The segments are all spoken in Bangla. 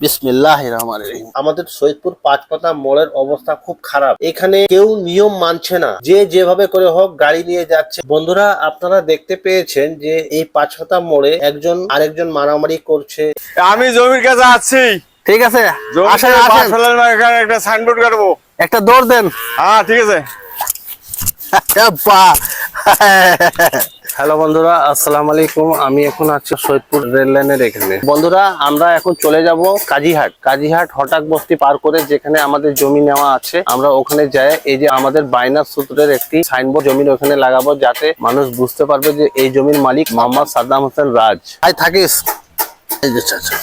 বিসমিল্লাহ রহমান রহিম। আমাদের সৈয়দপুর পাঁচপাতা মোড়ের অবস্থা খুব খারাপ। এখানে কেউ নিয়ম মানছে না। যে যেভাবে করে হোক গাড়ি নিয়ে যাচ্ছে। বন্ধুরা আপনারা দেখতে পেয়েছেন যে এই পাঁচ পাঁচপাতা মোড়ে একজন আরেকজন মারামারি করছে। আমি জমির কাছে আছি। ঠিক আছে আসেন আসেন। একটা সাইনবোর্ড কাটবো। একটা দৌড় দেন। হ্যাঁ ঠিক আছে। হ্যালো বন্ধুরা, আসসালাম আলাইকুম। আমি এখন আছি সৈয়দপুর রেল লাইনের এখানে। বন্ধুরা, আমরা এখন চলে যাব কাজীহাট। কাজীহাট হঠাৎ বস্তি পার করে যেখানে আমাদের জমি নেওয়া আছে, আমরা ওখানে যাই। এই যে আমাদের বাইনার সূত্রের একটি সাইনবোর্ড জমির ওখানে লাগাবো যাতে মানুষ বুঝতে পারবে যে এই জমির মালিক মোহাম্মদ সাদ্দাম হোসেন রাজ। আই থাকিস। এই যে চাচা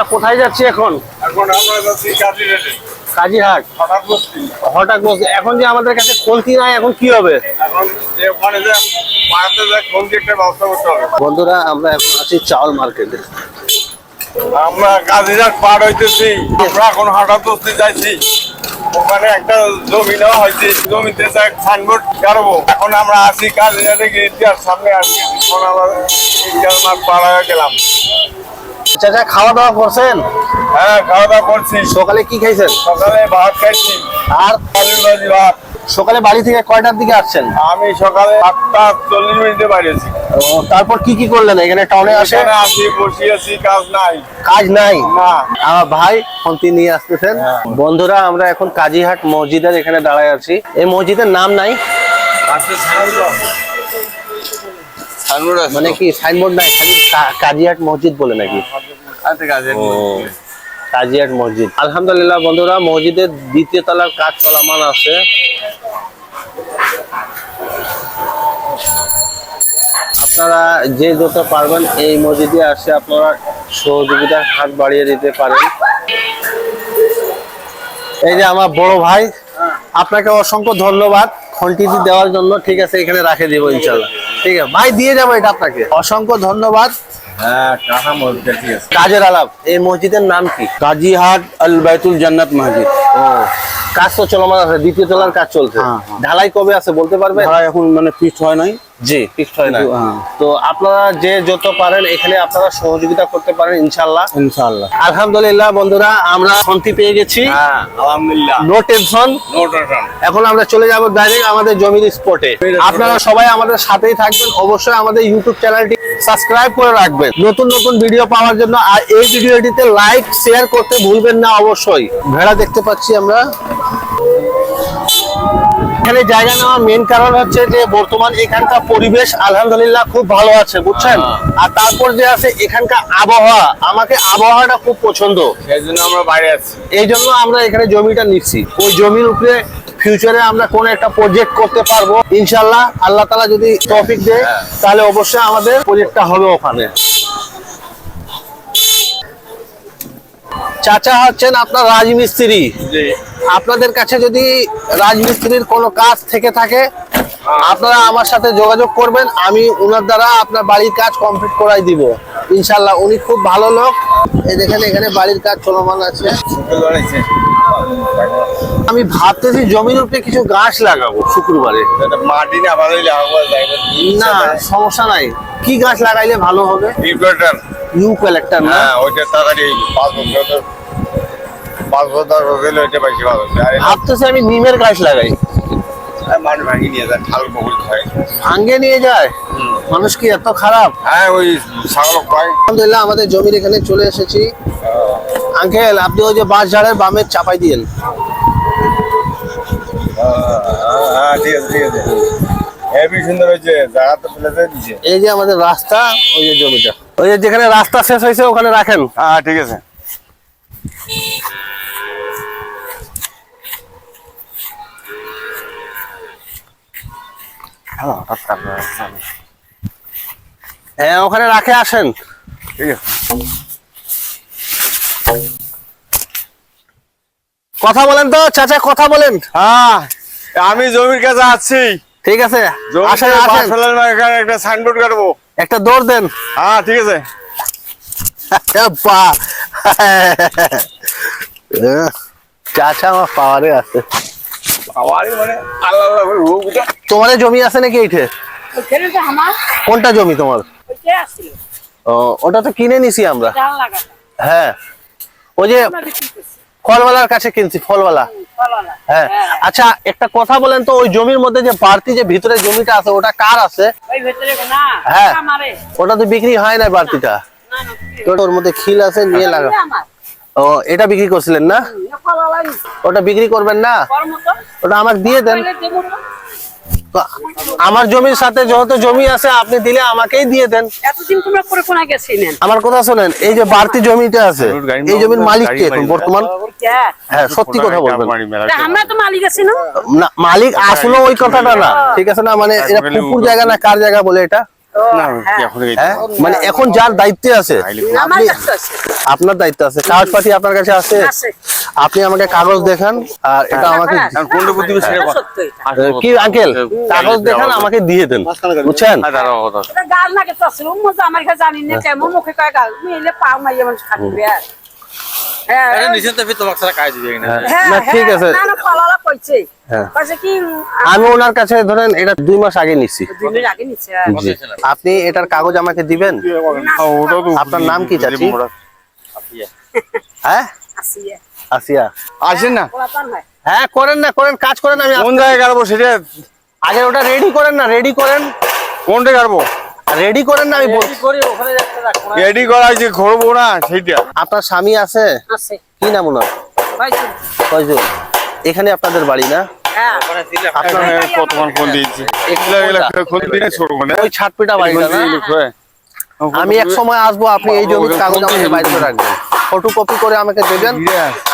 আমরা কোথায় যাচ্ছি এখন? এখন আমরা যাচ্ছি কাজী রেটে কাজীহাট হঠাৎ বসছি হঠাৎ এখন যে আমাদের কাছে খলতি নাই এখন কি হবে? এখন যে ওখানে যে মারাতে যায় কোন একটা ব্যবস্থা করতে হবে। বন্ধুরা আমরা এখন আছি চাউল মার্কেটে। আমরা কাজীরাট পার হইতেছি। আমরা এখন হঠাৎ বসতে যাইছি। ওখানে একটা জমি নেওয়া হয়েছে। জমিতে সাইনবোর্ড কাটবো এখন আমরা আছি কাজীরাটে গিয়েছি আর সামনে আসছি। এখন আমরা পার হয়ে গেলাম। চাচা খাওয়া দাওয়া করছেন? হ্যাঁ খাওয়া দাওয়া করছি। সকালে কি খাইছেন? সকালে ভাত খাইছি। আর আলুর ভাজি ভাত। সকালে বাড়ি থেকে কয়টার দিকে আসছেন? আমি সকালে আটটা চল্লিশ মিনিটে তারপর কি কি করলেন? এখানে টাউনে আসে? বসে আছি কাজ নাই। কাজ নাই? না। আমার ভাই খন্তি নিয়ে আসতেছেন। বন্ধুরা আমরা এখন কাজীহাট মসজিদের এখানে দাঁড়ায় আছি। এই মসজিদের নাম নাই? মানে কি সাইনবোর্ড নাই? খালি কাজীহাট মসজিদ বলে নাকি? ও, কাজিয়াট মসজিদ। আলহামদুলিল্লাহ বন্ধুরা মসজিদের দ্বিতীয় তলার কাজ চলমান আছে। আপনারা যে যত পারবেন এই মসজিদে আসে আপনারা সহযোগিতার হাত বাড়িয়ে দিতে পারেন। এই যে আমার বড় ভাই আপনাকে অসংখ্য ধন্যবাদ। খন্টিটি দেওয়ার জন্য ঠিক আছে এখানে রাখে দিব ইনশাল্লাহ। ঠিক আছে ভাই দিয়ে যাব এটা আপনাকে। অসংখ্য ধন্যবাদ। হ্যাঁ কাজের আলাপ এই মসজিদের নাম কি? কাজীহাট আল বাইতুল জান্নাত মসজিদ। ও কাজ তো চলমান আছে দ্বিতীয় তলার কাজ চলছে। হ্যাঁ, হ্যাঁ। ঢালাই কবে আছে বলতে পারবে ভাড়া এখন মানে ফিক্সড হয় নাই। জি ফিক্সড হয় না। হ্যাঁ। তো আপনারা যে যত পারেন এখানে আপনারা সহযোগিতা করতে পারেন ইনশাল্লাহ ইনশাআল্লাহ। আলহামদুলিল্লাহ বন্ধুরা আমরা শান্তি পেয়ে গেছি। হ্যাঁ আলহামদুলিল্লাহ। নো টেনশন নো টেনশন এখন আমরা চলে যাব ডাইরেক্ট আমাদের জমির স্পটে আপনারা সবাই আমাদের সাথেই থাকবেন। অবশ্যই আমাদের ইউটিউব চ্যানেলটি সাবস্ক্রাইব করে রাখবেন। নতুন নতুন ভিডিও পাওয়ার জন্য আর এই ভিডিওটিতে লাইক শেয়ার করতে ভুলবেন না অবশ্যই। ভেড়া দেখতে পাচ্ছি আমরা। এখানে জায়গা নেওয়ার মেন কারণ হচ্ছে যে বর্তমান এখানকার পরিবেশ আলহামদুলিল্লাহ খুব ভালো আছে বুঝছেন? আর তারপর যে আছে এখানকার আবহাওয়া আমাকে আবহাওয়াটা খুব পছন্দ। সেই জন্য আমরা বাইরে আছি। এই জন্য আমরা এখানে জমিটা নিচ্ছি। ওই জমির উপরে ফিউচারে আমরা কোন একটা প্রজেক্ট করতে পারব। ইনশাল্লাহ আল্লাহ তালা যদি টপিক দেয় তাহলে অবশ্যই আমাদের প্রজেক্টটা হবে ওখানে। চাচা হচ্ছেন আপনার রাজমিস্ত্রি। আপনাদের কাছে যদি রাজমিস্ত্রির কোনো কাজ থেকে থাকে আপনারা আমার সাথে যোগাযোগ করবেন আমি ওনার দ্বারা আপনার বাড়ির কাজ কমপ্লিট করাই দিব। ইনশাল্লাহ উনি খুব ভালো লোক। এই দেখেন এখানে বাড়ির কাজ চলমান আছে। আমি ভাবতেছি জমির উপরে কিছু গাছ লাগাবো শুক্রবারে। মাটি না সমস্যা নাই। কি গাছ লাগাইলে ভালো হবে? ইউ কালেক্টর না? হ্যাঁ ওইটা তাড়াতাড়ি পাঁচ বছর পাঁচ বছর হলে ওইটা বেশি ভালো। আর ভাবতেছি আমি নিমের গাছ লাগাই। মাটি ভাঙি নিয়ে যায় ঠাল বহুল খায়। ভাঙ্গে নিয়ে যায়? মানুষ কি এত খারাপ? হ্যাঁ ওই ছাগল খায় আলহামদুলিল্লাহ আমাদের জমির এখানে চলে এসেছি। আঙ্কেল আপনি ওই যে বাঁশ ঝাড়ের বামের চাপাই দিয়েন। ঠিক আছে ঠিক আছে। হেবি সুন্দর হয়েছে জায়গা ফেলেছে দিছে এই যে আমাদের রাস্তা ওই যে জমিটা। ওই যে যেখানে রাস্তা শেষ হয়েছে ওখানে রাখেন। হ্যাঁ ঠিক আছে। হ্যাঁ ওখানে রাখে আসেন। কথা বলেন তো চাচা কথা বলেন। হ্যাঁ আমি জমির কাছে আছি। ঠিক আছে আসেন আসেন। একটা সাইনবোর্ড কাটবো। একটা দৌড় দেন। হ্যাঁ ঠিক আছে। চাচা আমার পাওয়ারে আছে। মানে আল্লাহ আল্লাহ করে রোগটা তোমাদের জমি আছে নাকি এইঠে? ওখানে তো আমার। কোনটা জমি তোমার? ওইটাই আসছিল ও, ওটা তো কিনে নিছি আমরা। লাগানো। হ্যাঁ। ওই যে আমরা বিক্রি করছি। ফলওয়ালার কাছে কিনছি ফলওয়ালা। ফলওয়ালা। হ্যাঁ। আচ্ছা একটা কথা বলেন তো ওই জমির মধ্যে যে বাড়তি যে ভিতরে জমিটা আছে ওটা কার আছে? ওই ভেতরে না হ্যাঁ। আমারে। ওটা তো বিক্রি হয় না বাড়তিটা। না না তো ওর মধ্যে খিল আছে নিয়ে লাগা আমার। ও এটা বিক্রি করছিলেন না। ওটা বিক্রি করবেন না? ওটা আমাকে দিয়ে দেন। আমার জমির সাথে যত জমি আছে আপনি দিলে আমাকেই দিয়ে দেন। এতদিন তোমরা করে কোনা গেছিলেন? আমার কথা শোনেন এই যে বাড়তি জমিটা আছে এই জমির মালিক কে এখন বর্তমান? হ্যাঁ। সত্যি কথা বলবেন। তা আমরা তো মালিক আছি না? না মালিক আসলে ওই কথাটা না। ঠিক আছে না? মানে এটা পুকুর জায়গা না কার জায়গা বলে এটা? হ্যাঁ মানে এখন যার দায়িত্বে আছে আমার আপনি কাছে আছে। আপনার দায়িত্ব আছে। কাগজ পাতি আপনার কাছে আছে? আছে। আপনি আমাকে কাগজ দেখান আর এটা আমাকে হ্যাঁ, এটা। কি আঙ্কেল? কাগজ দেখান আমাকে। দিয়ে দেন। বুঝছেন? গাল আমার কাছে জানি না কেমন মুখে কয় গাল। পাও মাইয়া মানুষ খাটবে আর আমি ওনার কাছে ধরেন এটা দুই মাস আগে নিচ্ছি হ্যাঁ। আপনি এটার কাগজ আমাকে দিবেন? ওটা আপনার নাম কি চাচি? হ্যাঁ? আসিয়া। আসিয়া। আসেন না। হ্যাঁ করেন না করেন কাজ করেন আমি কোন জায়গায় গাড়বো সেটা আগে ওটা রেডি করেন না রেডি করেন। কোনটা গাড়বো? রেডি করেন না আমি বলছি। রেডি করা হয়েছে ঘরবো না সেইটা। আপনার স্বামী আছে? আছে। কি নাম ওনার? কয়জন এখানে আপনাদের বাড়ি না? হ্যাঁ। মানে বাড়িটা না? আমি এক সময় আসব আপনি এই জমির কাগজ আমাকে বাইরে করে রাখবেন। ফটোকপি করে আমাকে দেবেন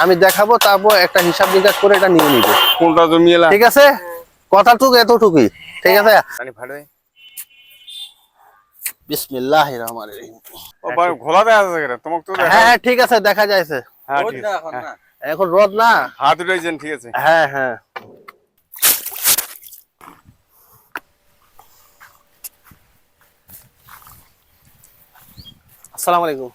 আমি দেখাবো তারপর একটা হিসাব নিকাশ করে এটা নিয়ে নিবো। কোনটা জমি ঠিক আছে? কথাটুকু এতটুকুই। ঠিক আছে? বিসমিল্লাহ রহমান রহিম। ঘোলা তোমাকে তো হ্যাঁ হ্যাঁ ঠিক আছে দেখা যাইছে। হ্যাঁ আছে। এখন রোদ না? হাত ঠিক আছে। হ্যাঁ হ্যাঁ। আসসালামু আলাইকুম।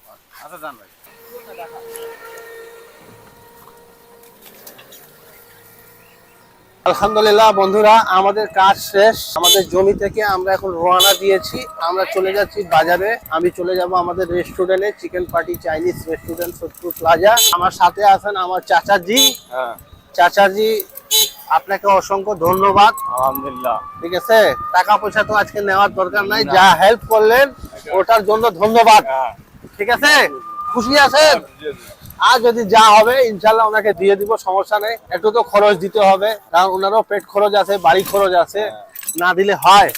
আলহামদুলিল্লাহ বন্ধুরা আমাদের কাজ শেষ। আমাদের জমি থেকে আমরা এখন রোয়ানা দিয়েছি। আমরা চলে যাচ্ছি বাজারে। আমি চলে যাব আমাদের রেস্টুরেন্টে চিকেন পার্টি চাইনিজ রেস্টুরেন্ট সত্যুর প্লাজা আমার সাথে আছেন আমার চাচাজি। হ্যাঁ। চাচাজি আপনাকে অসংখ্য ধন্যবাদ। আলহামদুলিল্লাহ। ঠিক আছে? টাকা পয়সা তো আজকে নেওয়ার দরকার নাই। যা হেল্প করলেন ওটার জন্য ধন্যবাদ। হ্যাঁ। ঠিক আছে? খুশি আছেন? আর যদি যা হবে ইনশাল্লাহ ওনাকে দিয়ে দিব সমস্যা নেই। একটু তো খরচ দিতে হবে কারণ ওনারও পেট খরচ আছে বাড়ি খরচ আছে। না দিলে হয়।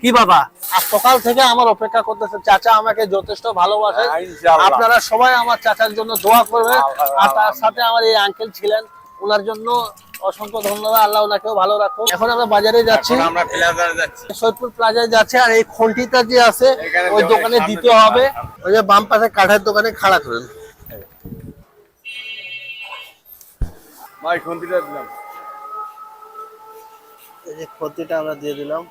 কি বাবা? আর সকাল থেকে আমার অপেক্ষা করতেছে চাচা আমাকে যথেষ্ট ভালোবাসে। হ্যাঁ, আপনারা সবাই আমার চাচার জন্য দোয়া করবেন আর তার সাথে আমার এই আঙ্কেল ছিলেন ওনার জন্য অসংখ্য ধন্যবাদ। আল্লাহ ওনাকেও ভালো রাখুন এখন আমরা বাজারে যাচ্ছি। আমরা সৈয়দপুর প্লাজায় যাচ্ছে আর এই খন্টিটা যে আছে ওই দোকানে দিতে হবে। ওই যে বাম পাশে কাঠের দোকানে খাড়া করেন। ভাই খন্তিটা দিলাম। এই যে খন্তিটা আমরা দিয়ে দিলাম।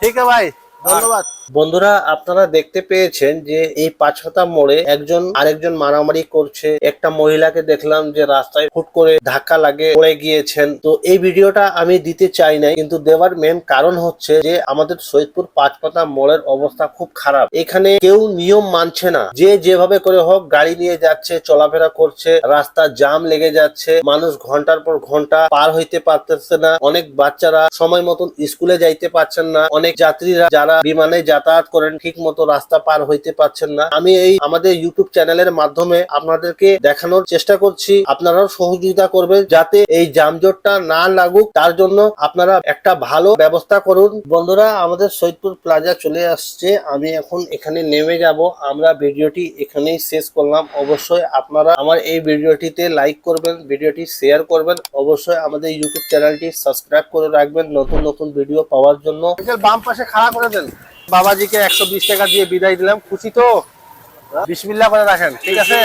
ঠিক আছে ভাই ধন্যবাদ। বন্ধুরা, আপনারা দেখতে পেয়েছেন যে এই পাঁচ পাঁচহাতা মোড়ে একজন, আরেকজন মারামারি করছে। একটা মহিলাকে দেখলাম যে রাস্তায় হুট করে ধাক্কা লাগে, পড়ে গিয়েছেন। তো এই ভিডিওটা আমি দিতে চাই নাই, কিন্তু দেওয়ার মেন কারণ হচ্ছে যে আমাদের সৈয়দপুর পাঁচপাতা মোড়ের অবস্থা খুব খারাপ। এখানে কেউ নিয়ম মানছে না। যে যেভাবে করে হোক গাড়ি নিয়ে যাচ্ছে, চলাফেরা করছে, রাস্তা জাম লেগে যাচ্ছে, মানুষ ঘণ্টার পর ঘণ্টা পার হইতে পারতেছে না, অনেক বাচ্চারা সময় মতন স্কুলে যাইতে পারছেন না, অনেক যাত্রীরা যারা বিমানে যাতায়াত করেন ঠিক মতো রাস্তা পার হইতে পারছেন না। আমি এই আমাদের ইউটিউব চ্যানেলের মাধ্যমে আপনাদেরকে দেখানোর চেষ্টা করছি। আপনারাও সহযোগিতা করবেন যাতে এই যানজটটা না লাগুক। তার জন্য আপনারা একটা ভালো ব্যবস্থা করুন। বন্ধুরা, আমাদের সৈয়দপুর প্লাজা চলে আসছে। আমি এখন এখানে নেমে যাব। আমরা ভিডিওটি এখানেই শেষ করলাম। অবশ্যই আপনারা আমার এই ভিডিওটিতে লাইক করবেন, ভিডিওটি শেয়ার করবেন। অবশ্যই আমাদের ইউটিউব চ্যানেলটি সাবস্ক্রাইব করে রাখবেন। নতুন নতুন ভিডিও পাওয়ার জন্য। বাম পাশে খাড়া করে দেন। বাবাজিকে একশো বিশ টাকা দিয়ে বিদায় দিলাম। খুশি তো? বিসমিল্লা করে রাখেন ঠিক আছে?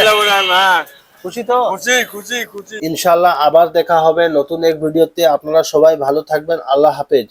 হ্যাঁ। খুশি তো? খুশি খুশি খুশি। ইনশাল্লাহ আবার দেখা হবে নতুন এক ভিডিওতে। আপনারা সবাই ভালো থাকবেন। আল্লাহ হাফেজ।